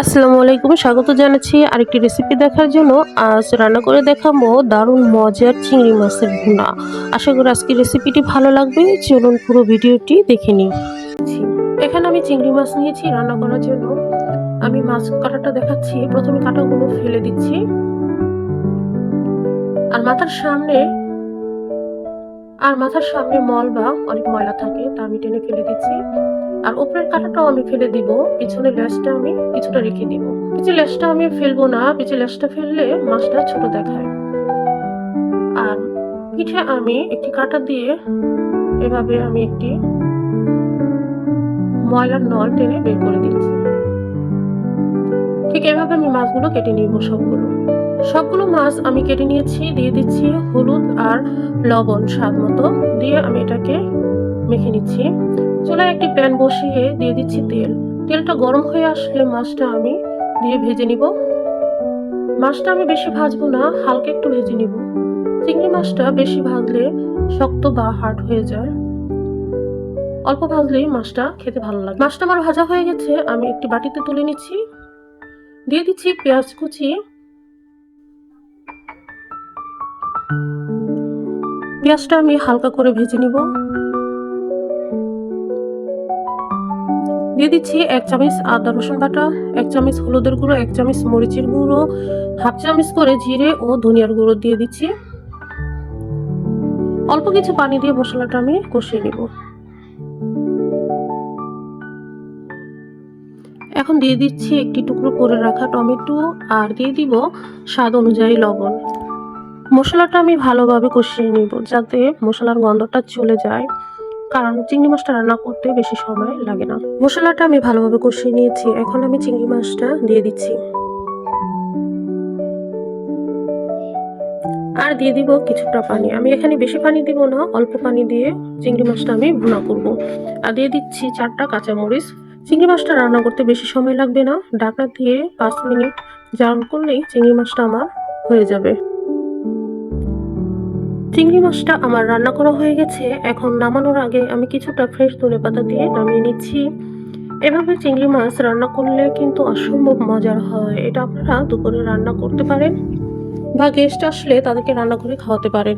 আসসালামু আলাইকুম স্বাগত জানাচ্ছি আরেকটি রেসিপি দেখার জন্য। আজ রান্না করে দেখাবো দারুণ মজার চিংড়ি মাছের ভুনা। আশা করি আজকের রেসিপিটি ভালো লাগবে। চলুন পুরো ভিডিওটি দেখে নিই। এখানে আমি চিংড়ি মাছ নিয়েছি রান্না করার জন্য। আমি মাছ কাটাটা দেখাচ্ছি। প্রথমে কাটাগুলো ফেলে দিচ্ছি। আর মাথার সামনে, আর মাথার সামনে মল বা অনেক ময়লা থাকে, তা আমি টেনে ফেলে দিচ্ছি। আর উপরের কাঁটাটাও আমি ফেলে দিব পিছনে লেসটা আমি কিছুটা রেখে দিব। পিছে লেসটা আমি ফেলব না, পিছে লেসটা ফেললে মাছটা ছোট দেখায়। আর পিঠে আমি একটি কাঁটা দিয়ে এভাবে আমি একটি ময়লার নল টেনে বের করে দিচ্ছি। ঠিক এভাবে আমি মাছগুলো কেটে নিব সবগুলো। সবগুলো মাছ আমি কেটে নিয়েছি, দিয়ে দিচ্ছি হলুদ আর লবণ স্বাদ মতো দিয়ে আমি এটাকে মেখে নিচ্ছি। চুলায় একটি প্যান বসিয়ে দিয়ে দিচ্ছি তেল। তেলটা গরম হয়ে আসলে মাছটা আমি দিয়ে ভেজে নিব। মাছটা আমি বেশি ভাজবো না, হালকা একটু ভেজে নিব। চিংড়ি মাছটা বেশি ভাজলে শক্ত বা হার্ড হয়ে যায়। অল্প ভাজলেই মাছটা খেতে ভালো লাগে। মাছটা আমার ভাজা হয়ে গেছে, আমি একটি বাটিতে তুলে নিচ্ছি। দিয়ে দিচ্ছি পেঁয়াজ কুচি। পেঁয়াজটা আমি হালকা করে ভেজে নিব। দিয়ে দিচ্ছি এক চামচ আদা, রসুন বাটা, এক চামচ হলুদের গুঁড়ো, এক চামচ মরিচের গুঁড়ো, হাফ চামচ করে জিরে ও ধনিয়ার গুঁড়ো দিয়ে দিচ্ছি। অল্প কিছু পানি দিয়ে মশলাটা আমি কষিয়ে নেব। এখন দিয়ে দিচ্ছি একটি টুকরো করে রাখা টমেটো আর দিয়ে দিব স্বাদ অনুযায়ী লবণ। মশলাটা আমি ভালোভাবে কষিয়ে নিব যাতে মশলার গন্ধটা চলে যায়, কারণ চিংড়ি মাছটা রান্না করতে বেশি সময় লাগে না। মশলাটা আমি ভালোভাবে কষিয়ে নিয়েছি, এখন আমি চিংড়ি মাছটা দিয়ে দিচ্ছি। আর দিয়ে দিব কিছুটা পানি। আমি এখানে বেশি পানি দিব না, অল্প পানি দিয়ে চিংড়ি মাছটা আমি ভুনা করব। আর দিয়ে দিচ্ছি চারটা কাঁচামরিচ। চিংড়ি মাছটা রান্না করতে বেশি সময় লাগবে না ঢাকা দিয়ে পাঁচ মিনিট জাল করলেই চিংড়ি মাছটা আমার হয়ে যাবে। চিংড়ি মাছটা আমার রান্না করা হয়ে গেছে। এখন নামানোর আগে আমি কিছুটা ফ্রেশ ধনে পাতা দিয়ে নামিয়ে নিচ্ছি। এভাবে চিংড়ি মাছ রান্না করলে কিন্তু অসম্ভব মজার হয়। এটা আপনারা দুপুরে রান্না করতে পারেন বা গেস্ট আসলে তাদেরকে রান্না করে খাওয়াতে পারেন।